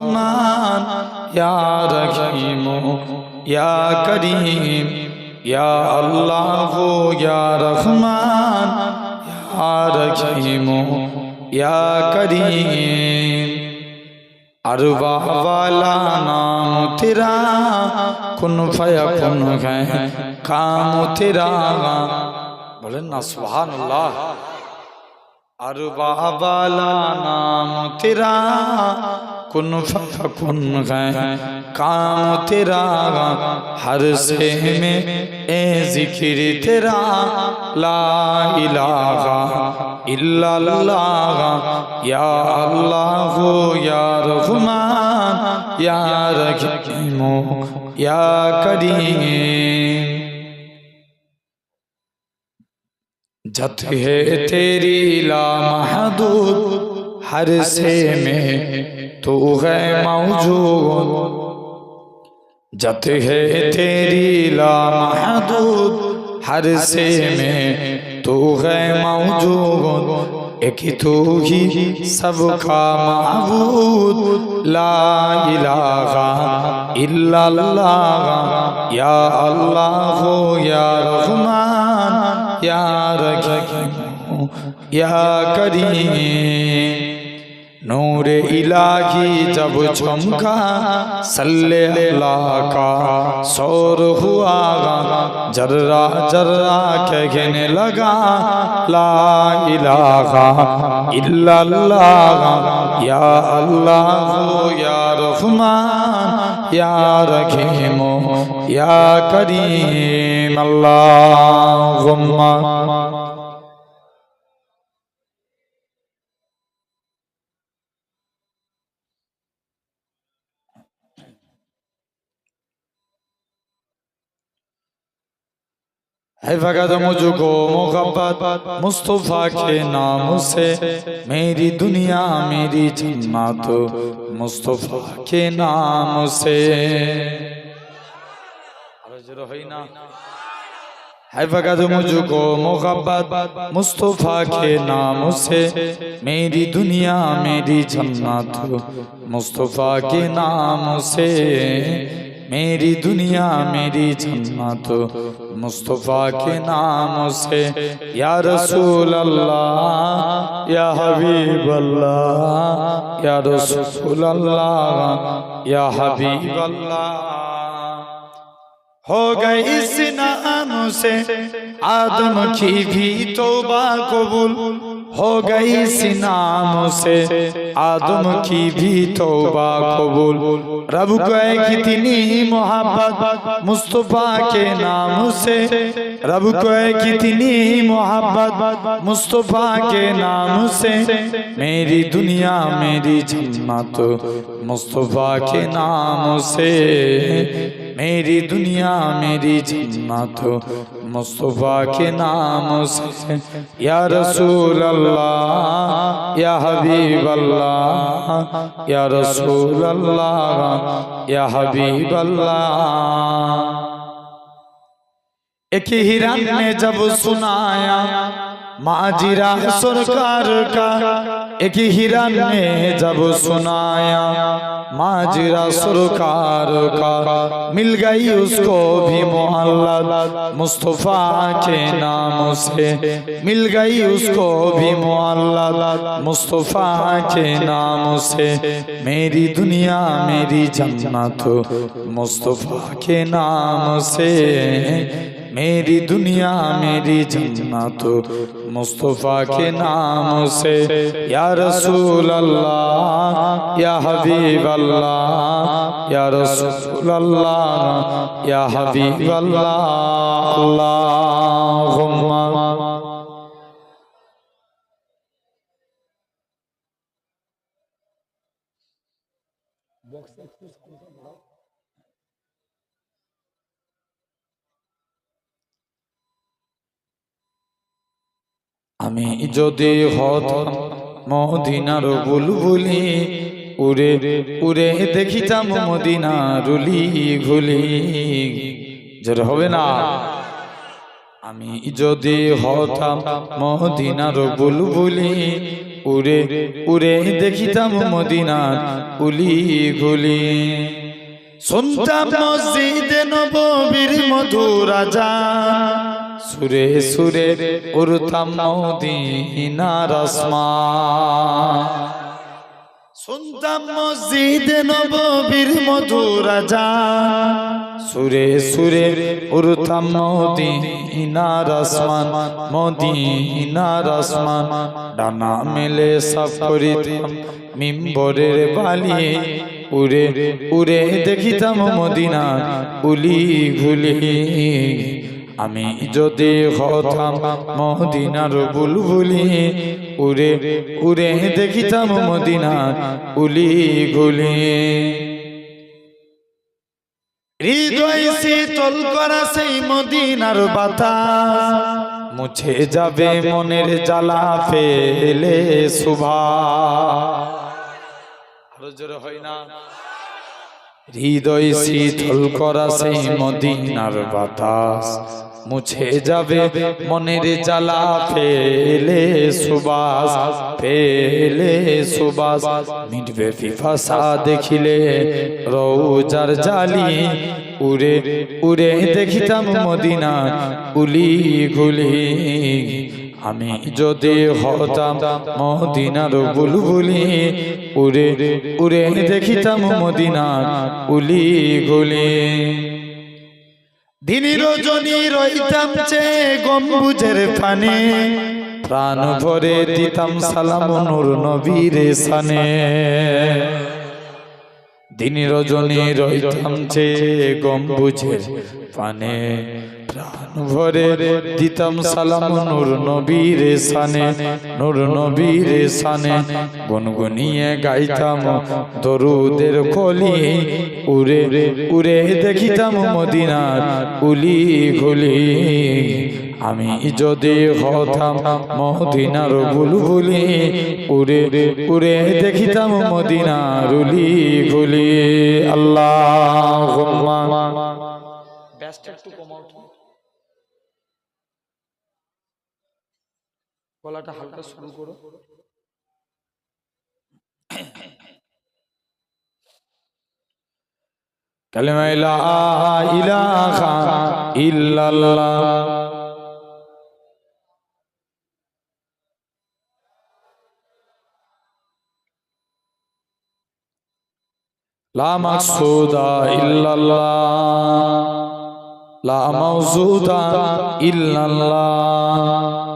রহমান ইয়া রহিম ইয়া করিম ইয়া আল্লাহ ইয়া রহমান ইয়া রহিম ইয়া করিম अरबा वाला नाम तेरा कुन फया कुन है काम तेरा बोले ना सुभान अल्लाह अरबा वाला नाम तेरा کن فکن ہے کام تیرا ہر سے میں اے ذکر تیرا لا الہ الا اللہ یا اللہ یا رحمان یا رحیم یا کریم جت ہے تیری لا محدود ہر سے میں तू है मौजूद जत है तेरी ला महदूद हर से में तू है मौजूद, एक ही तू ही सबका महबूद। ला इलाहा या अल्लाह हो या रहमान, या रहीम, या करीम। নূরে ইলাহি জব ঝমকা সল্লে লাকা সৌর হুয়া জর্রা জর্রা কহনে লগা, লা ইলাহা ইল্লাল্লাহ, ইয়া আল্লাহ, ইয়া রহমান, ইয়া রহিম, ইয়া করিম, আল্লাহুম্মা है फकत मुझको मोहब्बत मुस्तफ़ा के नाम से मेरी दुनिया मेरी जन्नत मुस्तफ़ा के नाम से है फकत मुझको मोहब्बत मुस्तफ़ा के नाम से मेरी दुनिया मेरी जन्नत मुस्तफ़ा के नाम से मेरी दुनिया मेरी जन्नत मुस्तफ़ा के नाम से या रसूल अल्लाह या हबीब अल्लाह या रसूल अल्लाह या हबीब अल्लाह हो गई इस नाम से आदम की भी तौबा कबूल हो गई ہو گئی سنام سے भी کی بھی توبہ قبول कितनी کو کتنی محبت مصطفیٰ کے نام سے رب کو کتنی محبت مصطفیٰ کے نام سے मेरी دنیا میری جنت مصطفیٰ کے نام سے میری دنیا میری جنت مصطفیٰ کے نام سے یا رسول اللہ یا حبیب اللہ یا رسول اللہ یا حبیب اللہ ایک ہی رن میں جب سنایا माजिरा सरकार का एक हिरन ने जब सुनाया माजिरा सरकार का मिल गई उसको भी मोहल्ला मुस्तफ़ा के नाम से मिल गई उसको भी मोहल्ला मुस्तफ़ा के नाम से मेरी दुनिया मेरी जन्नत मुस्तफ़ा के नाम से मेरी दुनिया मेरी जन्नत मुस्तफ़ा के नाम से या रसूल अल्लाह या हबीब अल्लाह या रसूल अल्लाह या हबीब अल्लाह अल्लाहुम्मा আমি যদি হতাম মদিনার বুলবুলি, উড়ে উড়ে দেখিতাম মদিনারুলি ঘুলি জোর হবে না? আমি যদি হতাম মদিনার বুলবুলি, উড়ে উড়ে দেখিতাম মদিনার উলি গুলি শুনতাম মসজিদে নববীর মধুর আজান। সুরে সুরে উড়তাম মদিনার আসমান। শুনতাম মসজিদে নববীর মধুর সুরে সুরে উড়তাম মদিনার আসমান মদিনার আসমান। ডানা মেলে সাফ করিতাম মিম্বরের বালি। উড়ে উড়ে দেখিতাম মদিনা উলি ঘুলি আমি যদি হতাম মদিনার বুলবুলি উড়ে উড়ে দেখিতাম মদিনার উলি গুলি হৃদয় শীতল করা সেই মদিনার বাতাস মুছে যাবে মনের জ্বালা ফেলে শুভা আরও জোরে হয় না। হৃদয় শীতল করা সেই মদিনার বাতাস মুছে যাবে মনের জ্বালা ফেলে সুবাস ফেলে সুবাস মিটবে পিপাসা দেখিলে রৌজার জালি উড়ে উড়ে দেখিতাম মদিনা উলি গুলি। আমি যদি হতাম মদিনার বুলবুলি উড়ে উড়ে দেখিতাম মদিনার উলি গুলি। দিনী রজনী রইতাম চে গম্বুজের ফানে প্রাণ ভরে দিতাম সালাম নূর সানে। দিনী রজনী রইতাম চে গম্বুজের পানে। প্রাণ ভরে দিতাম সালাম নূর নবীর সানে, নূর নবীর সানে। গুনগুনিয়ে গাইতাম দরুদের কলি, উড়ে উড়ে দেখিতাম মদিনার উলি গুলি আমি যদি হতাম মদিনার বুলবুলি, উড়ে উড়ে দেখিতাম মদিনার উলি গুলি আল্লাহ ব্যস্ত একটু কমাও গলাটা হালকা শুরু করো। কালেমা লা ইলাহা ইল্লাল্লাহ। লা মাকসুদা ইল্লাল্লাহ। লা মাওজুদা ইল্লাল্লাহ।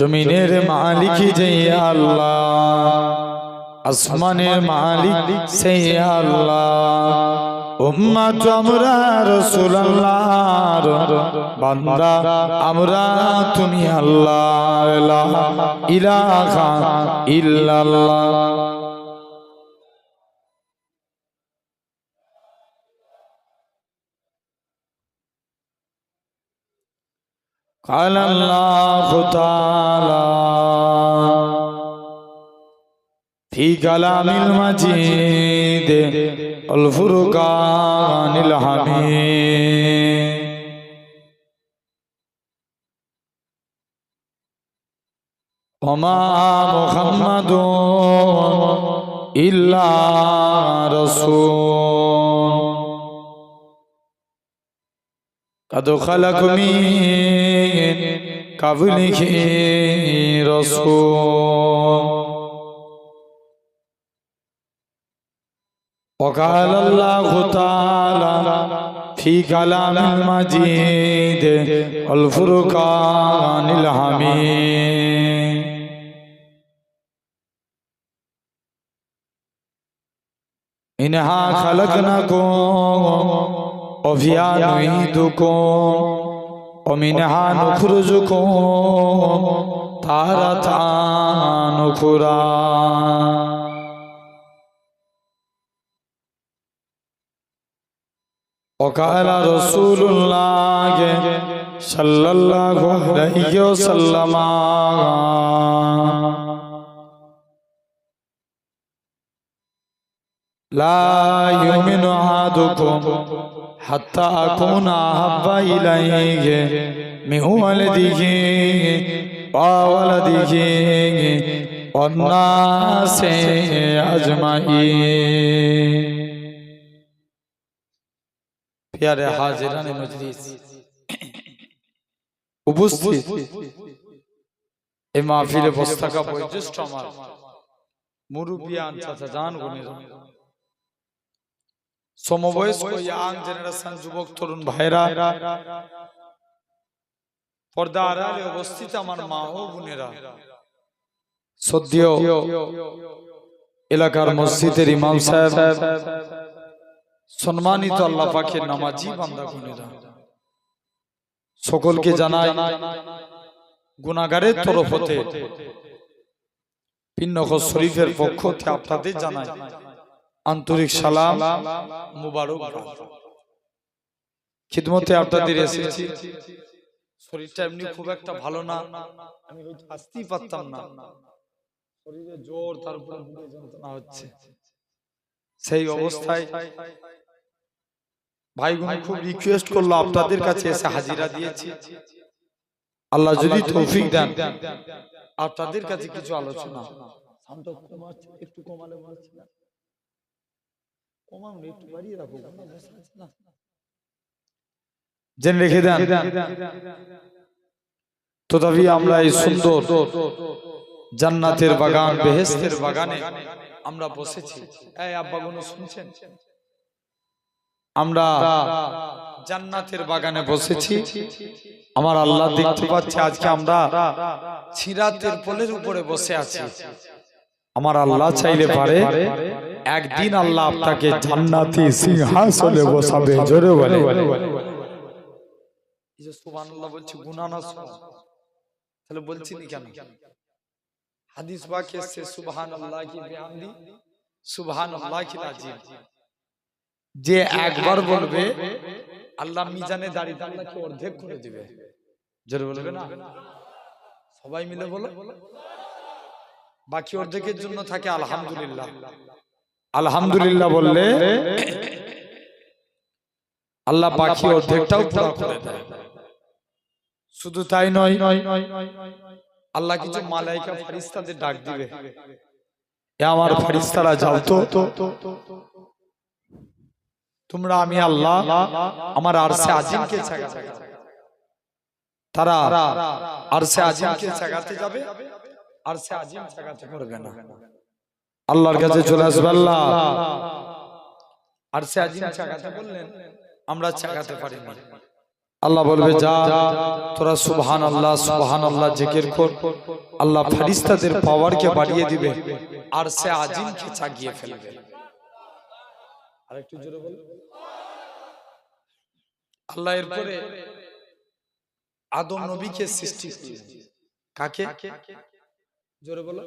জমিনের মালিক যে আল্লাহ। আসমানের মালিক আল্লাহ। উম্মাত আমরা রাসূলুল্লাহর বান্দা আমরা তুমি আল্লাহ। ইলাহা ইল্লাল্লাহ। قال الله تعالى في كلام المجيد الفرقان الحميد وما محمد إلا رسول قد خلق من قبله رسول وقال الله تعالى في كلام المجيد الفرقان الحميد إنها خلقناكم وفيها نعيدكم ومنها نخرجكم তারাতান উখরা وقال رسول الله صلى الله عليه وسلم لا يؤمن أحدكم हत्ताकुना हब्बा इलाएँगे मिहुवल दीजिएँगे, पावल दीजिएँगे और ना से अजमाइए। प्यारे हाजिरा ने मजलिस উপস্থিত এই মাহফিলে বস্তাকা বয়োজ্যেষ্ঠ আমার মুরুবিয়ান চাচা জান গুণের সমবয়স্ক ইয়াং জেনারেশন যুবক তরুণ ভাইরা পর্দা আড়ালে অবস্থিত আমার মা ও বোনেরা। সদ্য এলাকার মসজিদের ইমাম সাহেব সম্মানিত আল্লাহ পাকের নামাজি বান্দা গুণেরা সকলকে জানাই গুনাগারের তরফ হতে পিন্নখর শরীফের পক্ষ থেকে আপনাদের জানাই। আন্তরিক সালাম মুবারক খিদমতে আপনাদের এসেছি। শরীরটা এমনি খুব একটা ভালো না। আমি হয়তো আসতেই পারতাম না। শরীরে জোর তার উপরে যন্ত্রণা হচ্ছে। সেই অবস্থায় ভাইগুলো খুব রিকোয়েস্ট করল আপনাদের কাছে এসে হাজিরা দিয়েছি। আল্লাহ যদি তৌফিক দেন। আপনাদের কাছে কিছু আলোচনা। একটু কমালে ভালো জেনে রেখে দেন। তথাপি আমরা এই সুন্দর জান্নাতের বাগান, বেহেস্তের বাগানে আমরা বসেছি। শুনছেন? আমরা জান্নাতের বাগানে বসেছি। আমার আল্লাহ দেখতে পাচ্ছে আজকে আমরা ছিরাতের পোলের উপরে বসে আছি। আমার আল্লাহ চাইলে পারে। একদিন আল্লাহ আপনাকে জান্নাতি সিংহাসনে বসাবে জোরে বলে। এই যে সুবহানাল্লাহ বলছি গুনাহ না তাহলে বলছি নি কেন? হাদিস বাক্যে এসছে সুবহানাল্লাহ কি বিহামদি সুবহানাল্লাহ কি আজিম। যে একবার বলবে আল্লাহ মিজানে দাঁড়িয়ে আল্লাহকে অর্ধেক করে দিবে। জোরে বলবে না? সবাই মিলে বলো। বাকি অর্ধেকের জন্য থাকে আলহামদুলিল্লাহ। আলহামদুলিল্লাহ বললে, আল্লাহ বাকি অর্ধেকটাও করে শুধু তাই নয়, আল্লাহ কিছু মালাইকা ফারিস্তাদের ডাক দিবে। আমার ফারিস্তারা যাও তো। তোমরা আমি আল্লাহ, আমার আরশে আজিমকে তারা আরশে আজিমকে ছাগাতে যাবে, আরশে আজিম ছাগাতে পারবে না। আল্লাহর কাছে চলে আসবে আল্লাহ। আরশে আজিম ছাগাতে বললেন আমরা ছাগাতে পারি না আল্লাহ বলবে যা তোরা সুবহান আল্লাহ সুবহান আল্লাহ জিকির কর আল্লাহ ফেরেশতাদের পাওয়ারকে বাড়িয়ে দিবে। আর সে আজিমকে চাগিয়ে ফেলবে। আরেকটু জোরে বল। আল্লাহ এরপরে আদম নবীকে সৃষ্টি কাকে? জোরে বলো।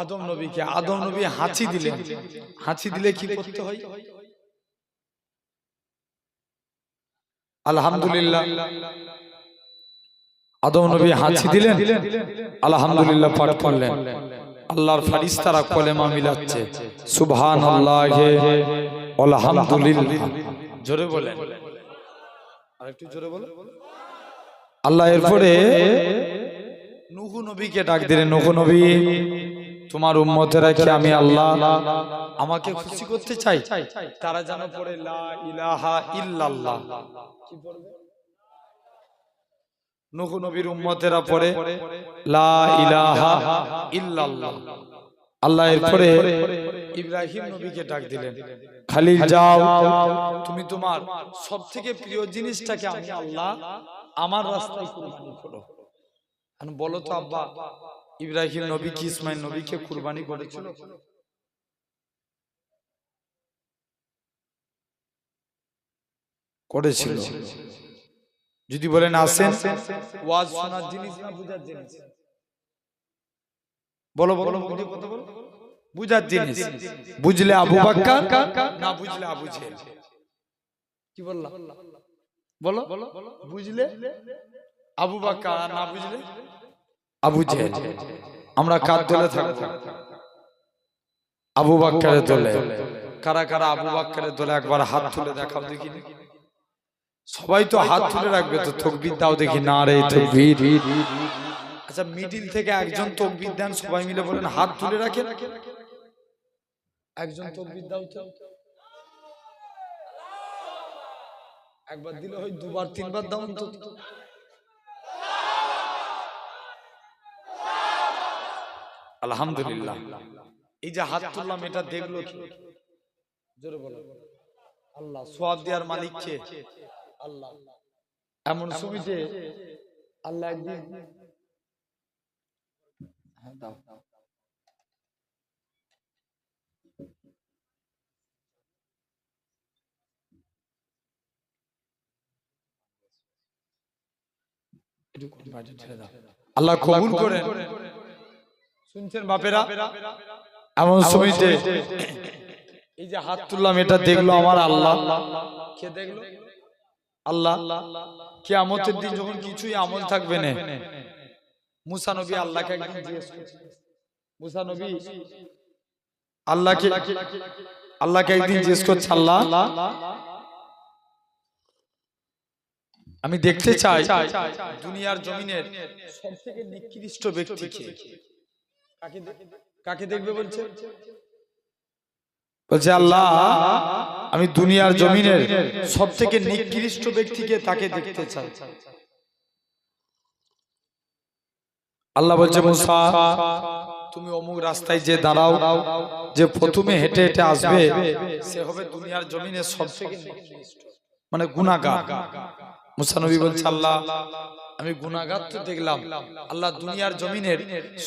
আদম নবীকে আদম নবী হাঁচি দিলেন। হাঁচি দিলে কি করতে হয়? আলহামদুলিল্লাহ। আদম নবী হাঁচি দিলেন। আলহামদুলিল্লাহ পাঠ করলেন। আল্লাহর ফারিস্তারা কলেমা মিলাচ্ছে। সুবহান আল্লাহ আলহামদুলিল্লাহ। জোরে বলেন। আরেকটু জোরে বলো আল্লাহ এরপরে নুহু নবীকে ডাক দিলেন। নুহু নবী। তোমার উম্মতেরা কি আমি আল্লাহ। আমাকে খুশি করতে চাই। তারা যেন পড়ে লা ইলাহা ইল্লাল্লাহ। কি পড়বে নুহু নবীর উম্মতেরা পড়ে লা ইলাহা ইল্লাল্লাহ। আল্লাহ এরপরে ইব্রাহিম নবীকে ডাক দিলেন। খালিল যাও। তুমি তোমার সব থেকে প্রিয় জিনিসটাকে আমি আল্লাহ আমার রাস্তায় কুরবানি করো। বলো তো আব্বা। ইব্রাহিম নবী কি ইসমাইল নবীকে কুরবানি করেছিল করেছিল যদি বলেন আসেন ওয়াজ শোনার জিনিস না বুঝার জিনিস বলো বলো বুঝে কথা বলো বুঝার জিনিস বুঝলে আবু বাক্কার না বুঝলে আবু জেহেল কি বললাম বলো বুঝলে আবু বাক্কার আর না বুঝলে আবু জেহেল আমরা কার দলে থাকব? আবু বাক্কারের দলে। কারা কারা আবু বাক্কারের দলে একবার হাত তুলে দেখাও দেখি সবাই তো হাত তুলে রাখবে তো তকবির দাও দেখি না রে তকবির। আচ্ছা মিডিল থেকে একজন তকবির দেন সবাই মিলে বলেন হাত তুলে রাখেন। একজন তকবির দাও তো। একবার দিলে হয় দুবার তিনবার দাও তো আলহামদুলিল্লাহ। এই যে হাত তুললাম এটা দেখল কি? জোরে বলো। আল্লাহ সোয়াব দেওয়ার মালিক কে? আল্লাহ। এমন সুবিধে আল্লাহ একদিন হ্যাঁ, দাও। আল্লাহ কবুল করেন। শুনছেন বাপেরা? এমন সুবিধে এই যে হাত তুললাম এটা দেখল আমার আল্লাহ। কে দেখল? আল্লাহ। কিয়ামতের দিন যখন কিছুই আমল থাকবে না মুসা নবী আল্লাহকে একদিন জিজ্ঞেস মুসা নবী আল্লাহকে আল্লাহকে একদিন জিজ্ঞেস করছে আল্লাহ আমি দেখতে চাই দুনিয়ার জমিনের সবথেকে নিকৃষ্ট ব্যক্তি কে? কাকে দেখবে বলছে? বলছে আল্লাহ আমি দুনিয়ার জমিনের সব থেকে নিকৃষ্ট ব্যক্তিকে তাকে দেখতে চাই। আল্লাহ বলছে মুসা তুমি অমুক রাস্তায় যে দাঁড়াও যে প্রথমে হেঁটে হেঁটে আসবে সে হবে দুনিয়ার জমিনের সব থেকে নিকৃষ্ট। মানে গুনাহগার। মুসা নবী বলছে আল্লাহ আমি গুনাহগার তো দেখলাম আল্লাহ দুনিয়ার জমিনের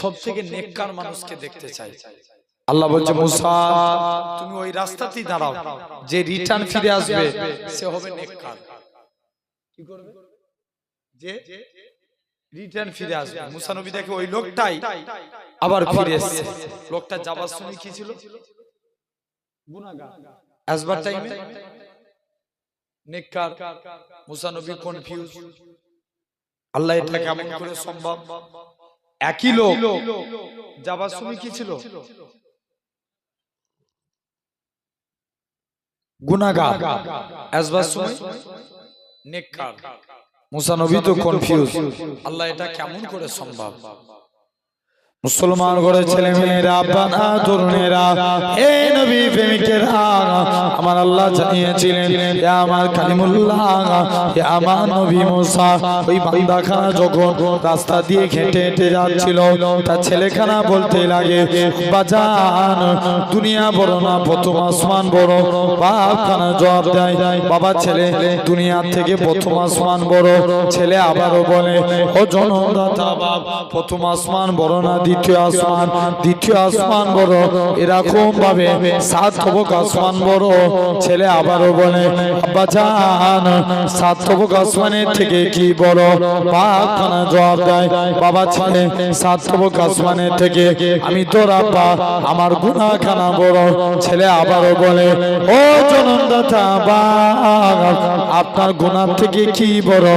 সব থেকে নেককার মানুষকে দেখতে চাই। আল্লাহ বলছে মুসা তুমি ওই রাস্তাতেই দাঁড়াও। যে রিটার্ন ফিরে আসবে সে হবে নেককার। কি করবে? যে রিটার্ন ফিরে আসবে। মুসা নবী দেখে ওই লোকটাই আবার ফিরে এসেছে। লোকটা যাবার সময় কি ছিল? গুনাহগার। আসবার টাইমে নেককার। মুসা নবী কনফিউজ আল্লাহ এটা কেমন করে সম্ভব। একই লোক যাবার সময় কি ছিল? গুনাহগার। আসবার সময় নেককার। মুসা নবী তো কনফিউজ আল্লাহ এটা কেমন করে সম্ভব। মুসলমান ঘরে ছেলে মেয়েরা বানা তরুণেরা হে নবী আমার আল্লাহ জানিয়েছিলেন হে আমার কালিমুল্লাহ হে আমার নবী মুসা। ওই যখন রাস্তা দিয়ে হেঁটে যাচ্ছিল, তার ছেলেখানা বলতে লাগে, বাজান, দুনিয়া বড় না, প্রথম আসমান বড়। বাপ খানা জবাব দেয়, বাবা ছেলে দুনিয়ার থেকে প্রথম আসমান বড়। ছেলে আবারও বলে, ও জনদাতা বাপ, প্রথম আসমান বড় না দ্বিতীয় আসমান দ্বিতীয় আসমান বড়। এরকম ভাবে সাত তবক আসমান বড়। ছেলে আবারও বলে, আব্বা জান সাত তবক আসমানের থেকে কি বড়? বাপ খানা জবাব দেয়, বাবা ছেলে সাত তবক আসমানের থেকে আমি তোর আব্বা, আমার গুনা খানা বড়। ছেলে আবারও বলে, ও জনদাতা বাপ, আপনার গুনার থেকে কি বড়?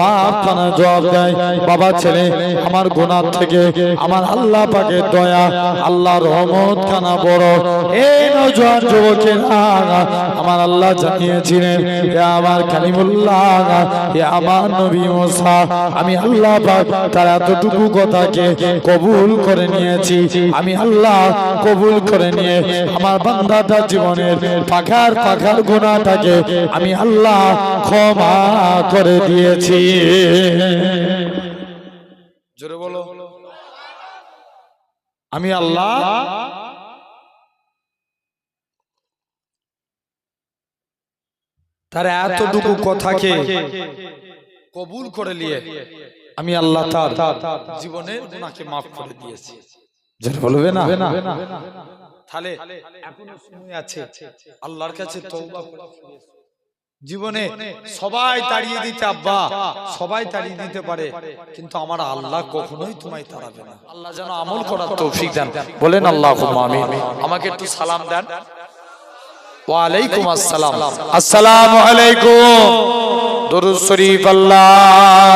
বাপ জবাব দেয়, বাবা ছেলে, আমার গুনার থেকে আমার আল্লাহ পাকের দয়া আল্লাহ রহমত, খানা বড়। এই নজওয়ান যুবকের, আমার আল্লাহ জানিয়েছিলেন এ আমার কালিমুল্লাহ এ আমার নবী মুসা, আমি আল্লাহ পাক তার এতটুকু কথাকে কবুল করে নিয়েছি। আমি আল্লাহ কবুল করে নিয়ে আমার বান্দাটা জীবনের পাখার পাখার গুণাটাকে আমি আল্লাহ ক্ষমা করে দিয়েছি। জোরে বলো। আমি আল্লাহ তার এতটুকু কথাকে কবুল করে নিয়ে আমি আল্লাহ তার জীবনের গুনাহকে মাফ করে দিয়েছি। বলবে না? তাহলে এখনও সময় আছে। আল্লাহর কাছে। জীবনে সবাই তাড়িয়ে দিতে আব্বা সবাই তাড়িয়ে দিতে পারে। কিন্তু আমার আল্লাহ কখনোই তোমায় তাড়াবে না। আল্লাহ যেন আমল করার তৌফিক দেন। বলেন আল্লাহ আমিন। আমাকে একটু সালাম দেন। ওয়ালাইকুম আসসালাম। আসসালামু। আলাইকুম। দরুদ শরীফ আল্লাহ।